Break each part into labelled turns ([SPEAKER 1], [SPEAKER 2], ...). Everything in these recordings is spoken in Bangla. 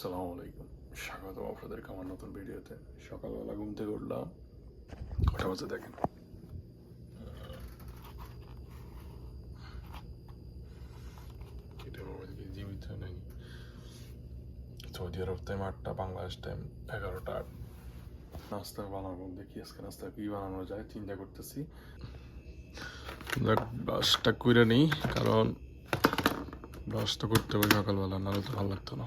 [SPEAKER 1] আসসালামু আলাইকুম। স্বাগত আপনাদেরকে আমার নতুন ভিডিওতে। সকালবেলা ঘুম থেকে উঠলাম কটা বাজে দেখেন জীবিত নেই সৌদি আরব টাইম আটটা বাংলাদেশ টাইম এগারোটা। আট নাস্তা বানাবো দেখি আজকে নাস্তা কি বানানো যায় চিন্তা করতেছি। ব্রাশটা করে নিই কারণ ব্রাশ তো করতে হবে সকালবেলা নাহলে তো ভালো লাগতো না।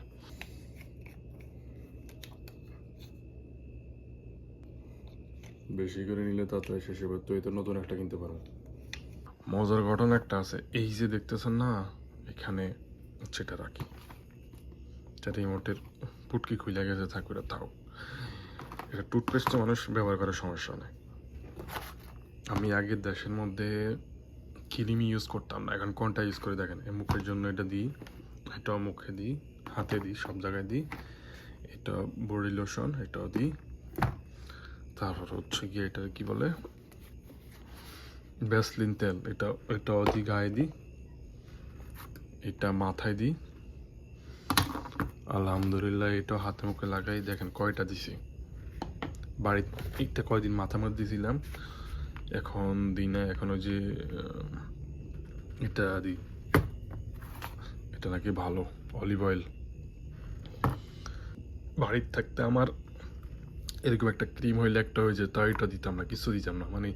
[SPEAKER 1] বেশি করে নিলে তাড়াতাড়ি শেষ হবে। তুই তো নতুন একটা কিনতে পারো। মজার ঘটনা একটা আছে। এই যে দেখতেছেন না, এখানে সেটা রাখি। এটা রিমোটের পুটকি খুলে গেছে থাকবে এটা থাও এটা টুথপেস্টে মানুষ ব্যবহার করার সমস্যা নেই। আমি আগের দেশের মধ্যে ক্রিমি ইউজ করতাম না। এখন কোনটা ইউজ করে দেখেন, এই মুখের জন্য এটা দিই এটাও মুখে দিই, হাতে দিই, সব জায়গায় দিই, এটা বডি লোশন এটাও দিই। তারপর হচ্ছে গিয়ে এটা কি বলে? ভ্যাসলিন তেল, এটা এটা দিই গায়ে দিই। এটা মাথায় দিই। আলহামদুলিল্লাহ, এটা হাতে মুখে লাগাই। দেখেন কয়টা দিছি? বাড়িতে একটা কয়দিন মাথার মধ্যে দিয়েছিলাম এখন দিই না, এখন ওই যে এটা দিই। এটা নাকি ভালো অলিভ অয়েল বাড়ির থাকতে আমার এরকম একটা ক্রিম হইলে একটা হয়ে যেত এটা দিতাম না, কিছু দিতাম না মানে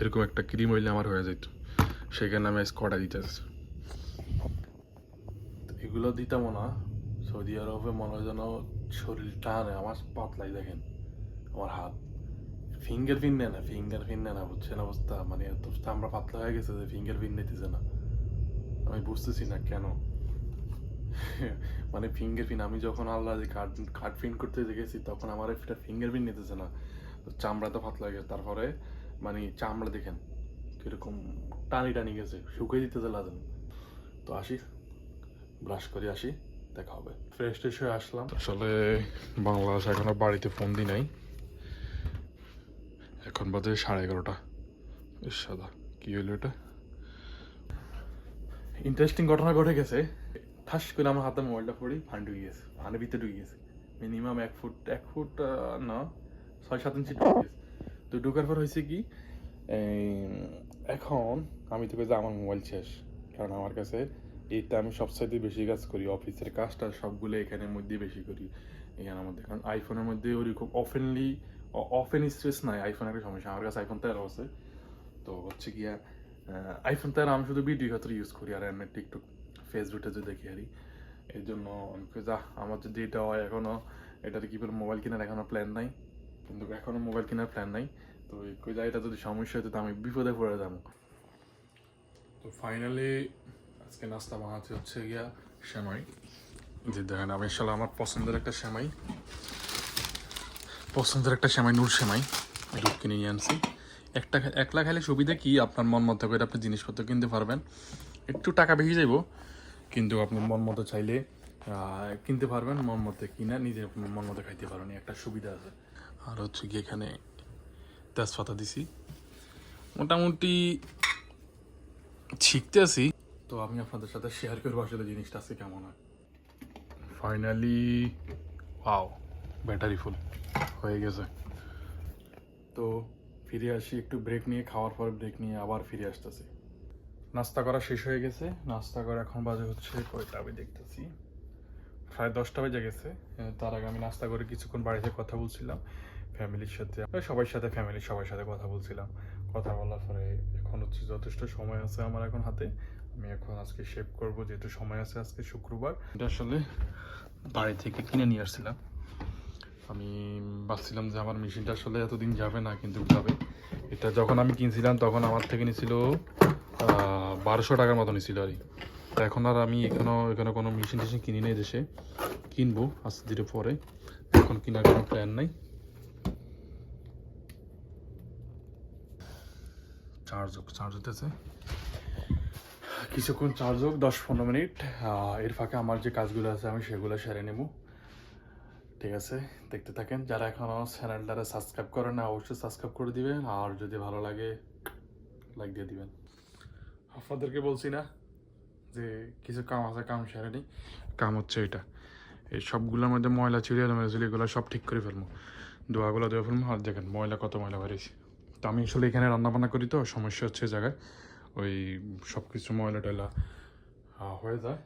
[SPEAKER 1] এরকম একটা ক্রিম হইলে আমার হয়ে যেত সেখানে আমি স্কটা দিতেছি এগুলো দিতামও না, সৌদি আরবে মনে হয় যেন শরীর টানে, আমার পাতলাই দেখেন, আমার হাত। ফিঙ্গার প্রিন্ট নেয় না ফিঙ্গার প্রিন্ট নেয় না, বুঝছেন অবস্থা? মানে এত আমরা পাতলা হয়ে গেছে যে ফিঙ্গার প্রিন্ট নিতেছে না। আমি বুঝতেছি না কেন। মানে ফিঙ্গার প্রিন্ট আমি যখন আল্লাহ কার্ড কার্ড প্রিন্ট করতে গেছি তখন আমার একটা ফিঙ্গার প্রিন্ট নিতেছে না। চামড়া তো হয়ে গেছে। তারপরে মানে চামড়া দেখেন, কীরকম টানি টানি গেছে, শুকিয়ে দিতেছে লাদেন তো আসি ব্রাশ করে আসি, দেখা হবে। ফ্রেশ ট্রেশ হয়ে আসলাম। আসলে বাংলাদেশ এখনও বাড়িতে ফোন দি নাই। এখন বাজে সাড়ে এগারোটা। সাদা কি হইল এটা? ইন্টারেস্টিং ঘটনা ঘটে গেছে। ঠাস করে আমার হাতে মোবাইলটা পড়ি ফান ঢুকে গেছে ফানের ভিতরে ঢুকে গেছে। মিনিমাম এক ফুট এক ফুট না, ছয় সাত ইঞ্চি ঢুকে গেছে। তো ঢুকার পর হয়েছে কি এখন আমি তোকে যে আমার মোবাইল শেষ। কারণ আমার কাছে এইটা আমি সবসাইতে বেশি কাজ করি, অফিসের কাজটা সবগুলো এখানের মধ্যে বেশি করি, এখানের মধ্যে। কারণ আইফোনের মধ্যে ওরকম অফেনলি অফেন স্ট্রেস নাই আইফোন একটা সমস্যা। আমার কাছে আইফোন তেরো আছে। তো হচ্ছে গিয়া আইফোন তেরো আমি শুধু ভিডিও খাত্র ইউজ করি, আর এমনি টিকটক ফেসবুকে যদি দেখি আরি এই জন্য আমি যা, আমার যদি এটা হয় এখনও এটার কি করে মোবাইল কেনার এখনও প্ল্যান নাই। কিন্তু এখনও মোবাইল কেনার প্ল্যান নাই। তো যা, এটা যদি সমস্যা হতো আমি বিপদে পড়ে যাব। তো ফাইনালি আজকে নাস্তা বানাতে হচ্ছে গিয়া সেমাই। যে দেখেন, আমি আসলে আমার পছন্দের একটা সেমাই। পছন্দের একটা শ্যামাই নূর শ্যামাই দুধ কিনে নিয়ে আনছি। একটা একলা খাইলে সুবিধা কি? আপনার মন মতো করে আপনি জিনিসপত্র কিনতে পারবেন। একটু টাকা বেশি যাইব। কিন্তু আপনি মন মতো চাইলে কিনতে পারবেন মন মতো কিনা নিজে মন মতো খাইতে পারবেন একটা সুবিধা আছে। আর হচ্ছে কি এখানে তেজপাতা দিছি। মোটামুটি শিখতে আছি। তো আমি আপনাদের সাথে শেয়ার করব আসলে জিনিসটা আছে কেমন হয়। ফাইনালি ওয়াও ব্যাটারি ফুল হয়ে গেছে। তো ফিরে আসি একটু ব্রেক নিয়ে খাওয়ার পর ব্রেক নিয়ে আবার ফিরে আসতেছি। নাস্তা করা শেষ হয়ে গেছে। নাস্তা করা এখন বাজে হচ্ছে কয়টা? আমি দেখতেছি। প্রায় দশটা বেজে গেছে। তার আগে আমি নাস্তা করে কিছুক্ষণ বাড়িতে কথা বলছিলাম। ফ্যামিলির সাথে সবার সাথে ফ্যামিলির সবার সাথে কথা বলছিলাম। কথা বলার পরে এখন হচ্ছে যথেষ্ট সময় আছে আমার এখন হাতে। আমি এখন আজকে শেভ করব, যেহেতু সময় আছে আজকে শুক্রবার। এটা আসলে বাড়ি থেকে কিনে নিয়ে আসছিলাম। আমি ভাবছিলাম যে আমার মেশিনটা আসলে এতদিন যাবে না, কিন্তু যাবে। এটা যখন আমি কিনছিলাম, তখন আমার থেকে নিছিল বারোশো টাকার মতো নিছিল আর এখন আর আমি এখানেও এখানে কোনো মেশিন টেশিন কিনি নেই দেশে। কিনবো আস্তে ধীরে পরে। এখন কেনার কোনো প্ল্যান নাই। চার্জ হোক চার্জ হতেছে কিছুক্ষণ চার্জ হোক দশ পনেরো মিনিট। এর ফাঁকে আমার যে কাজগুলো আছে, আমি সেগুলো সেরে নেব। ঠিক আছে? দেখতে থাকেন। যারা এখনও চ্যানেলটারে সাবস্ক্রাইব করেন না, অবশ্যই সাবস্ক্রাইব করে দিবেন। আর যদি ভালো লাগে লাইক দিয়ে দিবেন। আপনাদেরকে বলছি না যে কিছু কাম আছে, কাম সেরে নিই। কাম হচ্ছে এটা। এই সবগুলোর মধ্যে ময়লা ছিঁড়ে মেরেছিল এগুলো সব ঠিক করে ফেলব। দোয়াগুলো দেওয়া ফেলব। আর দেখেন, ময়লা কত ময়লা বেরিয়েছে। তো আমি আসলে এখানে রান্নাবান্না করি তো, সমস্যা হচ্ছে জায়গায়। ওই সব কিছু ময়লা টয়লা হয়ে যায়।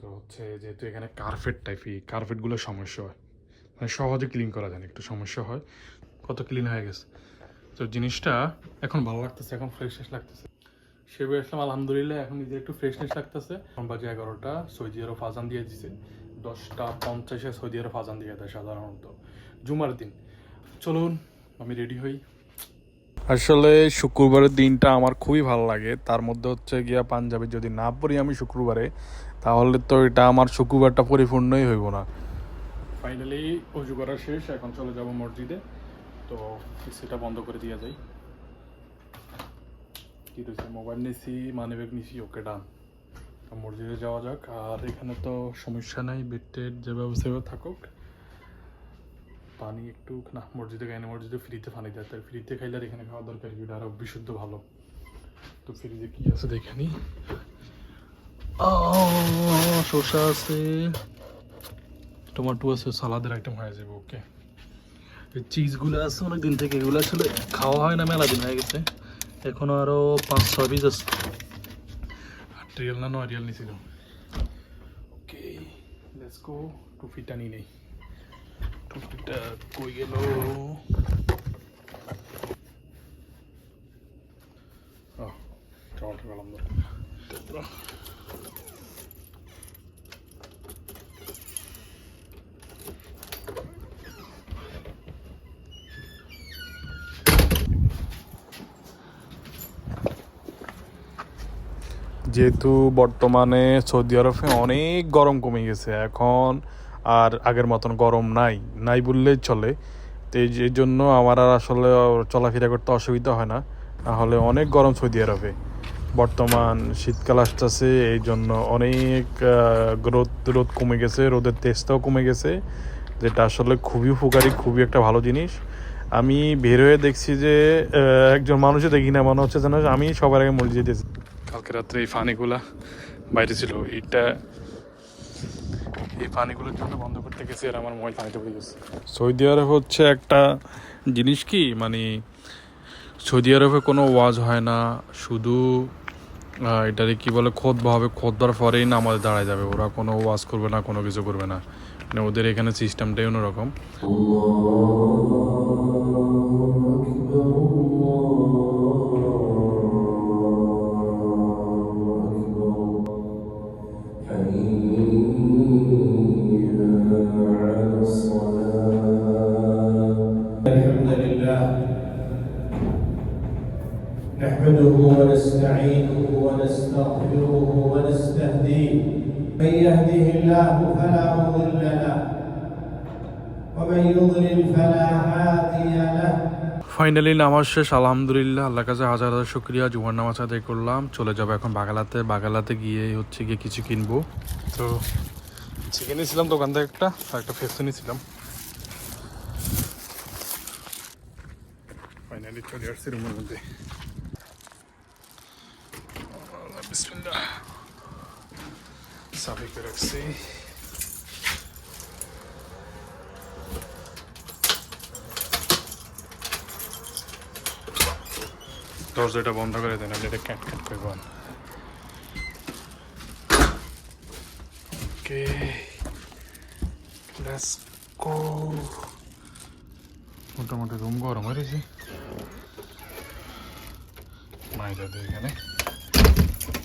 [SPEAKER 1] তো হচ্ছে যেহেতু এখানে কার্পেট টাইপ এই কার্পেটগুলো সমস্যা হয়। মানে সহজে ক্লিন করা যায় না, একটু সমস্যা হয়। কত ক্লিন হয়ে গেছে। তো জিনিসটা এখন ভালো লাগতেছে, এখন ফ্রেশনেস লাগতেছে। সেবে আসলাম আলহামদুলিল্লাহ এখন নিজে একটু ফ্রেশনেস লাগতেছে। এখন বাজে এগারোটা সৌদি আরব ফাজান দিয়ে দিছে। দশটা পঞ্চাশে সৌদি আরব ফাজান দিয়ে দেয় সাধারণত। জুমার দিন। চলুন আমি রেডি হই। আসলে শুক্রবারের দিনটা আমার খুবই ভালো লাগে। তার মধ্যে হচ্ছে গিয়া পাঞ্জাবি যদি না পড়ি আমি শুক্রবারে তাহলে তো এটা আমার শুক্রবারটা পরিপূর্ণই হইব না। ফাইনালি অজু করা শেষ এখন চলে যাব মসজিদে। তো সেটা বন্ধ করে দিয়ে যাই। কি রয়েছে মোবাইল নিছি মানি ব্যাগ নিছি ওকে ডান মসজিদে যাওয়া যাক, আর এখানে তো সমস্যা নাই বেড টেড যে ব্যবস্থা থাকুক। পানি একটু না, মসজিদে খাই না, মসজিদে ফ্রিতে পানি দেয়, তাই ফ্রিতে খাইলে আর এখানে খাওয়া দরকার কি? আরও বিশুদ্ধ ভালো। তো ফ্রিজে কি আছে দেখে নি? শসা আছে। টমেটো আছে, সালাদের আইটেম হয়ে যাবে ওকে চিজগুলো আছে অনেক দিন থেকে এগুলো আসলে খাওয়া হয় না, মেলা দিন হয়ে গেছে। এখনও আরও পাঁচ ছয় পিস আছে। আট রিয়াল না নয় রিয়াল নিছিল। ওকে লেটস গো টুপিটা নিয়ে নেই। টুপিটা কই গেল? আহ, চল গেলাম যেহেতু বর্তমানে সৌদি আরবে অনেক গরম কমে গেছে, এখন আর আগের মতন গরম নাই নাই বললেই চলে। তো এই জন্য আমার আর আসলে চলাফেরা করতে অসুবিধা হয় না। তাহলে অনেক গরম সৌদি আরবে। বর্তমান শীতকাল আসতেছে, এই জন্য অনেক রোদ রোদ কমে গেছে, রোদের তেজটাও কমে গেছে, যেটা আসলে খুবই উপকারী, খুবই একটা ভালো জিনিস। আমি বের হয়ে দেখছি যে একজন মানুষও দেখি না, মনে হচ্ছে যেন আমি সবার আগে মরে যেতেছি কালকে রাত্রে এই পানিগুলা বাইরে ছিল। এইটা এই পানিগুলোর জন্য বন্ধ করতে গেছি আর আমার মোবাইল পানিতে পড়ে গেছে। সৌদি আরব হচ্ছে একটা জিনিস কি? মানে সৌদি আরবে কোনো ওয়াজ হয় না, শুধু এটারে কি বলে, খোদ হবে খোদবার পরেই না আমাদের দাঁড়ায় যাবে। ওরা কোনো ওয়াজ করবে না, কোনো কিছু করবে না। মানে ওদের এখানে সিস্টেমটাই অন্যরকম।
[SPEAKER 2] نحمده ونستعينه ونستغفره ونستهديه من يهده الله فلا مضل له ومن يضلل فلا هادي له
[SPEAKER 1] ফাইনালি নামাজ শেষ আলহামদুলিল্লাহ আল্লাহ কাছে হাজার হাজার শুক্রিয়া জুমার নামাজ আদায় করলাম চলে যাবো এখন বাগালাতে বাগালাতে গিয়ে হচ্ছে গিয়ে কিছু কিনবো তো চিকেন নিয়েছিলাম দোকান থেকে একটা আর একটা ফেসে নিয়েছিলাম ফাইনালি চলে আসছি রুমের মধ্যে বিসমিল্লাহ সাফি করে রাখছি দরজাটা বন্ধ করে দেন আমি এটা ক্যাট ক্যাট করব ওকে লেটস গো মোটামুটি রুম গরম হয়েছে মাইদাদের এখানে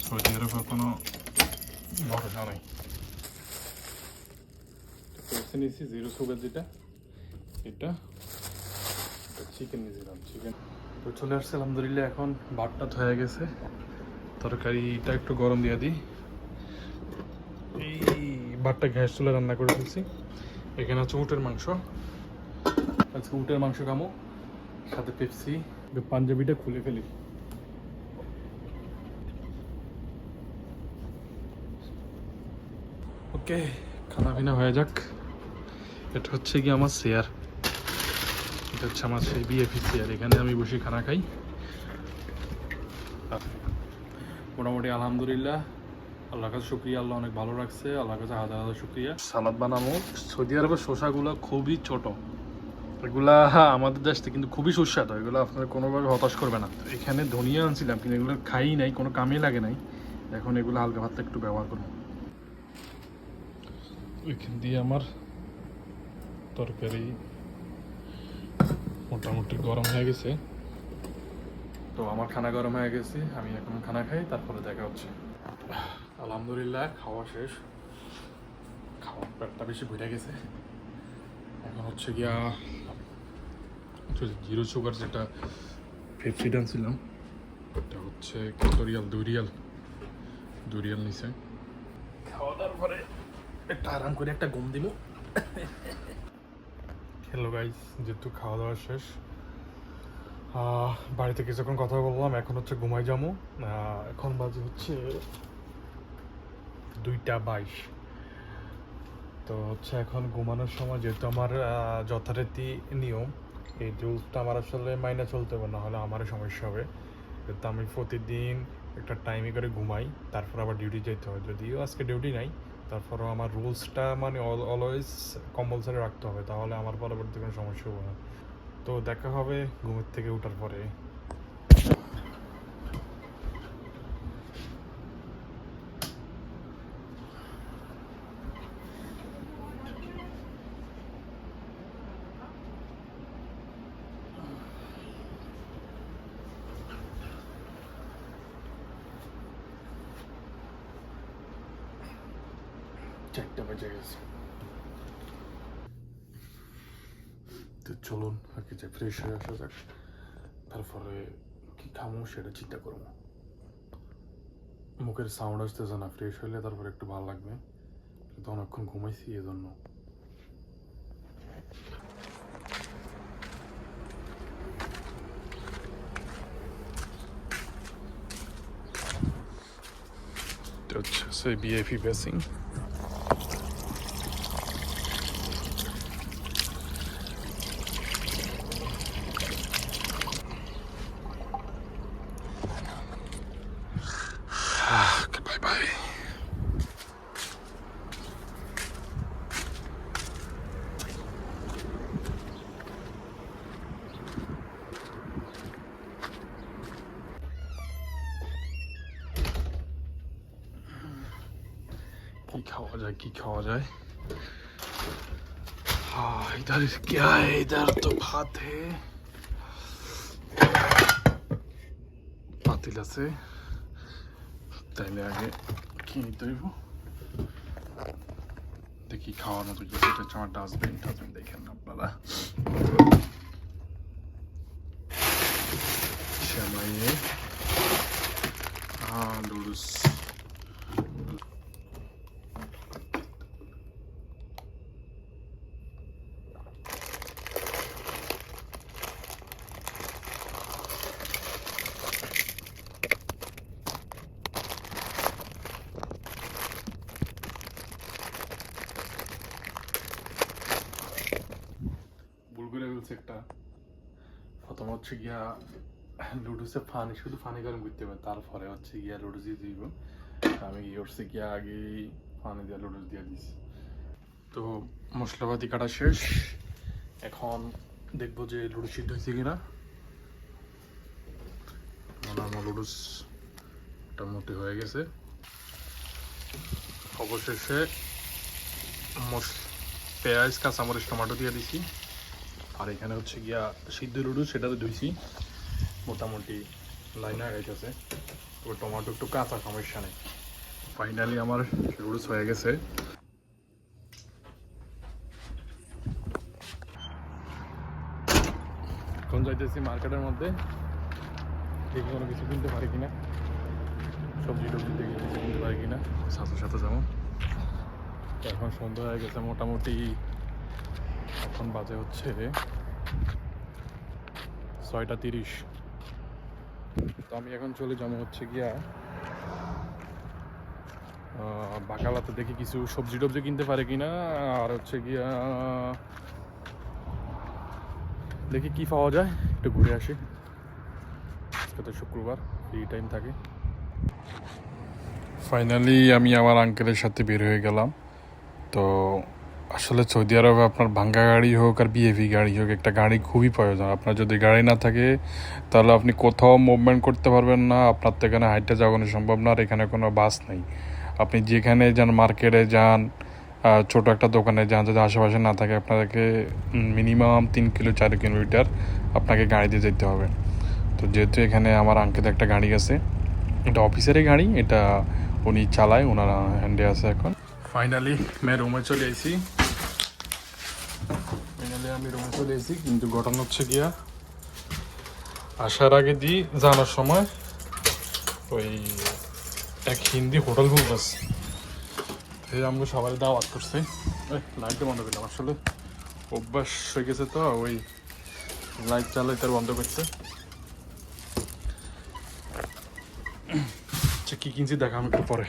[SPEAKER 1] সৌদি আরবে কোনো ভরসা নেই পেয়েছে নিয়েছি জিরো সুগার যেটা এটা চিকেন নিয়েছিলাম চিকেন তো চলে আসছে আলহামদুলিল্লাহ এখন ভাতটা হয়ে গেছে তরকারিটা একটু গরম দিয়ে দিই এই ভাতটা গ্যাস চুলে রান্না করে ফেলছি এখানে আছে উটের মাংস আজকে উটের মাংস খামো সাথে পেপসি পাঞ্জাবিটা খুলে ফেলি ওকে খানা পিনা হয়ে যাক। এটা হচ্ছে কি আমার শেয়ার এটা হচ্ছে আমার সেই বিএফি চেয়ার এখানে আমি বসে খানা খাই। মোটামুটি আলহামদুলিল্লাহ। আল্লাহর কাছে শুক্রিয়া, আল্লাহ অনেক ভালো রাখছে। আল্লাহ কাছে হাজার হাজার শুক্রিয়া। সালাদ বানাবো। সৌদি আরবের শসাগুলো খুবই ছোট। এগুলা আমাদের দেশ থেকে কিন্তু খুবই সুস্বাদু। এগুলো আপনার কোনোভাবে হতাশ করবে না। এখানে ধনিয়া আনছিলাম, কিন্তু এগুলো খাই নাই, কোনো কামে লাগে নাই। এখন এগুলো হালকা ভাতটা একটু ব্যবহার করব। এখান দিয়ে আমার তরকারি মোটামুটি গরম হয়ে গেছে। তো আমার খানা গরম হয়ে গেছে আমি এখন খানা খাই তারপরে দেখা হচ্ছে। আলহামদুলিল্লাহ খাওয়া শেষ। খাওয়ার পেটটা বেশি ভরে গেছে। এখন হচ্ছে গিয়া জিরো সুগার যেটা ফেপসি ছিলাম এটা হচ্ছে কত রিয়াল দুই রিয়াল। দুই রিয়াল নিছে। খাওয়া দাওয়ার পরে একটা আরাম করে একটা ঘুম দিব। হ্যালো গাইস যেহেতু খাওয়া দাওয়া শেষ বাড়িতে কিছুক্ষণ কথা বললাম, এখন হচ্ছে ঘুমাই যাব। এখন বাজে হচ্ছে দুইটা বাইশ। তো হচ্ছে এখন ঘুমানোর সময় যেহেতু আমার যথারীতি নিয়ম, এই রুলসটা আমার আসলে মাইনে চলতে হবে না হলে আমারও সমস্যা হবে। যেহেতু আমি প্রতিদিন একটা টাইমে করে ঘুমাই, তারপর আবার ডিউটি যেতে হয়। যদিও আজকে ডিউটি নাই তারপরও আমার রুলসটা মানে অলওয়েজ কম্পালসারি রাখতে হবে, তাহলে আমার পরবর্তী কোনো সমস্যা হবে না। তো দেখা হবে ঘুমের থেকে ওঠার পরে। চারটা বেজে গেছে তো চলুন আর কি যে ফ্রেশ হয়ে আসা যাক। তারপরে কি খামো সেটা চিন্তা করব মুখের সাউন্ড আসতেছে না ফ্রেশ হলে তারপরে একটু ভালো লাগবে। কিন্তু অনেকক্ষণ ঘুমাইছি এই জন্য এটা হচ্ছে, সেই की खावा जाए की खावा जाए हाँ इधर क्या है इधर तो भात है পাতিল আছে তাইলে আগে কি নিতে হইব দেখি খাওয়ার মতো কি এটা হচ্ছে আমার ডাস্টবিন ডাস্টবিন দেখেন না আপনারা শ্যামাইয়ে লুডুস বুলগুলে হচ্ছে গিয়া লুডুসে ফানি, শুধু ফানি গরম করতে হবে, তারপরে হচ্ছে গিয়া লুডুস দিব। আমি করছি গিয়া আগে ফানি দিয়ে লুডুস দিয়ে দিছি। তো মশলাপাতি কাটা শেষ। এখন দেখব যে লুডুস সিদ্ধ হয়েছে কিনা। আমার লুডুস মোটামুটি হয়ে গেছে। অবশেষে মশ পেঁয়াজ, কাঁচামরিচ, টমেটো দিয়ে দিছি। আর এখানে হচ্ছে গিয়া সিদ্ধ লুডু সেটা তো ধুইছি। মোটামুটি লাইন গেছে। তবে টমেটো একটু কাঁচা, সমস্যা নেই। ফাইনালি আমার লুডুস হয়ে গেছে। এখন যাইতেছি মার্কেটের মধ্যে। দেখি কোনো কিছু কিনতে পারি কিনা। সবজি টবজি দেখি কিছু কিনতে পারি কিনা। সাথে সাথে তো এখন সন্ধ্যা হয়ে গেছে মোটামুটি। এখন বাজে হচ্ছে ছয়টা তিরিশ। তো আমি এখন চলে যাব হচ্ছে গিয়া বাকালাতে দেখি কিছু সবজি টবজি কিনতে পারে কিনা। আর হচ্ছে গিয়া, দেখি কি পাওয়া যায়, একটু ঘুরে আসি। আজকে তো শুক্রবার ফ্রি টাইম থাকে। ফাইনালি আমি আমার আঙ্কেলের সাথে বের হয়ে গেলাম। তো আসলে সৌদি আরবে আপনার ভাঙ্গা গাড়ি হোক আর বিএভি গাড়ি হোক, একটা গাড়ি খুবই প্রয়োজন। আপনার যদি গাড়ি না থাকে, তাহলে আপনি কোথাও মুভমেন্ট করতে পারবেন না। আপনার তো এখানে হাইটে যাওয়ানো সম্ভব না আর এখানে কোনো বাস নেই। আপনি যেখানে যান, মার্কেটে যান ছোট একটা দোকানে যান, যদি আশেপাশে না থাকে, আপনাকে মিনিমাম তিন কিলো, চার কিলোমিটার আপনাকে গাড়ি দিয়ে যেতে হবে। তো যেহেতু এখানে আমার আঙ্কেল একটা গাড়ি আছে, এটা অফিসেরই গাড়ি, এটা উনি চালায় ওনার হ্যান্ডে আছে এখন। ফাইনালি আমি রুমে চলে এসেছি। ফাইনালি আমি রুমে চলে এসেছি, কিন্তু ঘটনা হচ্ছে গিয়া আসার আগে দি জানার সময় ওই এক হিন্দি হোটেল বুক আছে। এই আমাকে সবাই দাওয়াত করছে। লাইটটা বন্ধ করলাম আসলে। অভ্যাস হয়ে গেছে তো, ওই লাইট চালাই তার বন্ধ করছে আচ্ছা কি কিনছি দেখা আমি একটু পরে।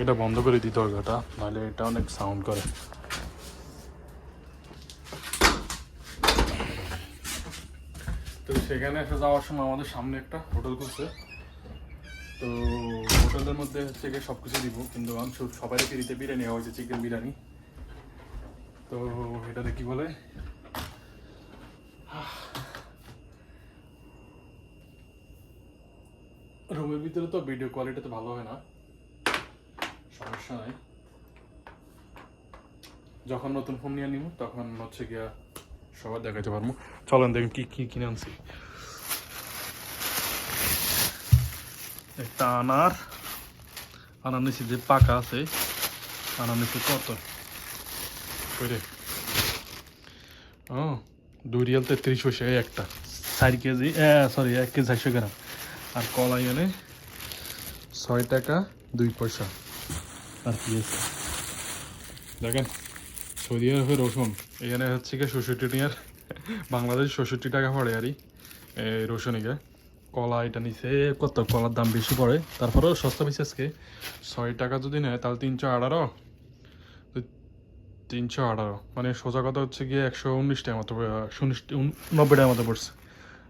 [SPEAKER 1] এটা বন্ধ করে দিতে হবে এটা নাহলে এটা অনেক সাউন্ড করে। তো সেখানে এসে যাওয়ার সময় আমাদের সামনে একটা হোটেল খুলছে। তো হোটেলের মধ্যে হচ্ছে গিয়ে সব কিছু দিব, কিন্তু আমি সব- সবাই ফ্রিতে বিরিয়ানি নেওয়া হয়েছে চিকেন বিরিয়ানি। তো এটাতে কি বলে? রুমের ভিতরে তো ভিডিও কোয়ালিটি তো ভালো হয় না। সমস্যা নাই যখন নতুন ফোন নিয়ে নিব, তখন হচ্ছে গিয়া সবার দেখাতে পারব। চলেন দেখুন কি কি কিনে আনছি। একটা আনার। আনার নিচে যে পাকা আছে, আনার নিচে কত? ও, দুই রিয়াল তেত্রিশ পয়সা এই একটা। চার কেজি সরি এক কেজি চারশো গ্রাম। আর কলাই এনে ছয় টাকা দুই পয়সা। আর কি আছে দেখেন, সৌদি আরবে রসুন, এখানে হচ্ছে কি ষষট্টি টিয়ার বাংলাদেশ ষষট্টি টাকা পড়ে আরই রসুনিকে কলা এটা নিচে কত কলার দাম বেশি পড়ে? তারপরেও সস্তা বেশি আজকে। ছয় টাকা যদি নেয়, তাহলে তিনশো আঠারো। তিনশো আঠারো। মানে সোজা কথা হচ্ছে গিয়ে একশো উনিশ টাকা মতো উনিশ নব্বই টাকা মতো পড়ছে।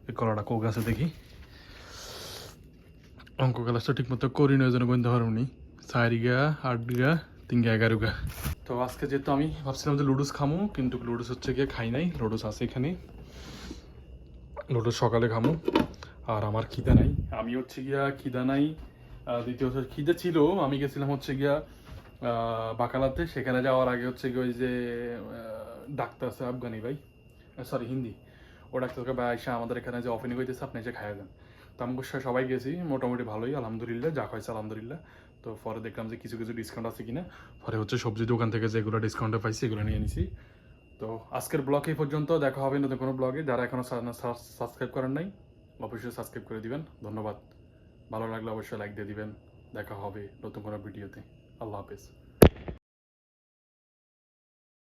[SPEAKER 1] এই কলাটা কোক আছে দেখি। অঙ্ক ক্লাসটা ঠিক মতো করি না ওই জন্য গুনতে পারব নি চার গা আট তিন গা এগারো গা তো আজকে যেহেতু আমি ভাবছিলাম যে লুডুস খামো, কিন্তু লুডুস হচ্ছে গিয়ে খাই নাই, লুডুস আছে এখানে। লুডুস সকালে খামো, আর আমার খিদা নাই। আমি হচ্ছে গিয়া খিদা নাই দ্বিতীয়ত খিদে ছিল, আমি গেছিলাম হচ্ছে গিয়া বাকালাতে, সেখানে যাওয়ার আগে হচ্ছে গিয়ে ওই যে ডাক্তার আছে আফগানি ভাই সরি হিন্দি। ও ডাক্তারকে ভাই আইসা আমাদের এখানে যে ওপেনিং হইতেছে, আপনি এসে খাইয়া যান তো আমি সবাই গেছি, মোটামুটি ভালোই, আলহামদুলিল্লাহ, যা হয়েছে আলহামদুলিল্লাহ। তো পরে দেখলাম যে কিছু কিছু ডিসকাউন্ট আছে কিনা। পরে হচ্ছে সবজি দোকান থেকে যেগুলো ডিসকাউন্টে পাইছি, এগুলো নিয়ে নিছি। তো আজকের ব্লগ এই পর্যন্ত, দেখা হবে নতুন কোনো ব্লগে যারা এখনও সাবস্ক্রাইব করেন নাই, অবশ্যই সাবস্ক্রাইব করে দিবেন। ধন্যবাদ। ভালো লাগলে অবশ্যই লাইক দিয়ে দিবেন। দেখা হবে নতুন কোনো ভিডিওতে আল্লাহ হাফেজ।